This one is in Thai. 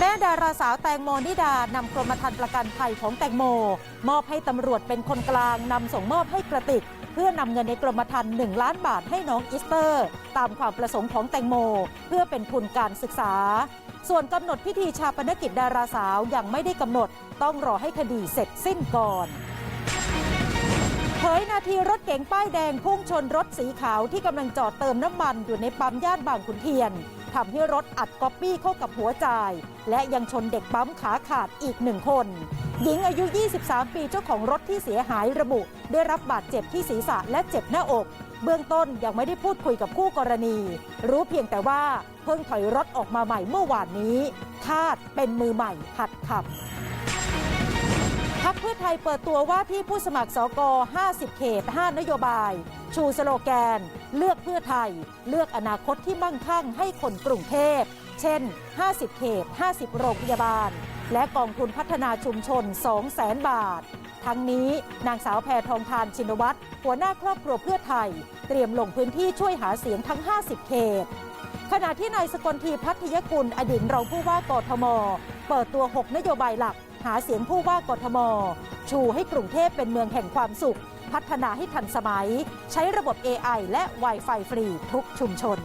แม่ดาราสาวแตงโมนิดานำกรมธรรม์ประกันภัยของแตงโม มอบให้ตำรวจเป็นคนกลางนำส่งมอบให้กระติก เพื่อนำเงินในกรมธรรม์1ล้านบาทให้น้องอิสเตอร์ ตามความประสงค์ของแตงโม เพื่อเป็นทุนการศึกษา ส่วนกำหนดพิธีชาปนกิจดาราสาวยังไม่ได้กำหนด ต้องรอให้คดีเสร็จสิ้นก่อนเผยนาทีรถเก๋งป้ายแดงพุ่งชนรถสีขาวที่กำลังจอดเติมน้ำมันอยู่ในปั๊มย่านบางขุนเทียน ทำให้รถอัดก๊อปปี้เข้ากับหัวจ่าย และยังชนเด็กปั๊มขาขาดอีกหนึ่งคน หญิงอายุ 23 ปีเจ้าของรถที่เสียหายระบุ ได้รับบาดเจ็บที่ศีรษะและเจ็บหน้าอก เบื้องต้นยังไม่ได้พูดคุยกับคู่กรณี รู้เพียงแต่ว่าเพิ่งถอยรถออกมาใหม่เมื่อวานนี้ คาดเป็นมือใหม่หัดขับ เพื่อไทยเปิดตัวว่าที่ผู้สมัครสก 50 เขต 5 นโยบาย ชูสโลแกน เลือกเพื่อไทย เลือกอนาคตที่มั่งคั่งให้คนกรุงเทพ เช่น 50 เขต 50 โรงพยาบาล และกองทุนพัฒนาชุมชน 200,000 บาท ทั้งนี้นางสาวแพทองทานชินวัตรหัวหน้าครอบครัวเพื่อไทย เตรียมลงพื้นที่ช่วยหาเสียงทั้ง 50 เขตขณะที่นายสกลทีพัทยกุลอดีตรองผู้ว่ากทม เปิดตัว 6 นโยบายหลัก หาเสียงผู้ว่ากทม ชูให้กรุงเทพเป็นเมืองแห่งความสุข พัฒนาให้ทันสมัย ใช้ระบบ AI และ Wi-Fi ฟรีทุกชุมชน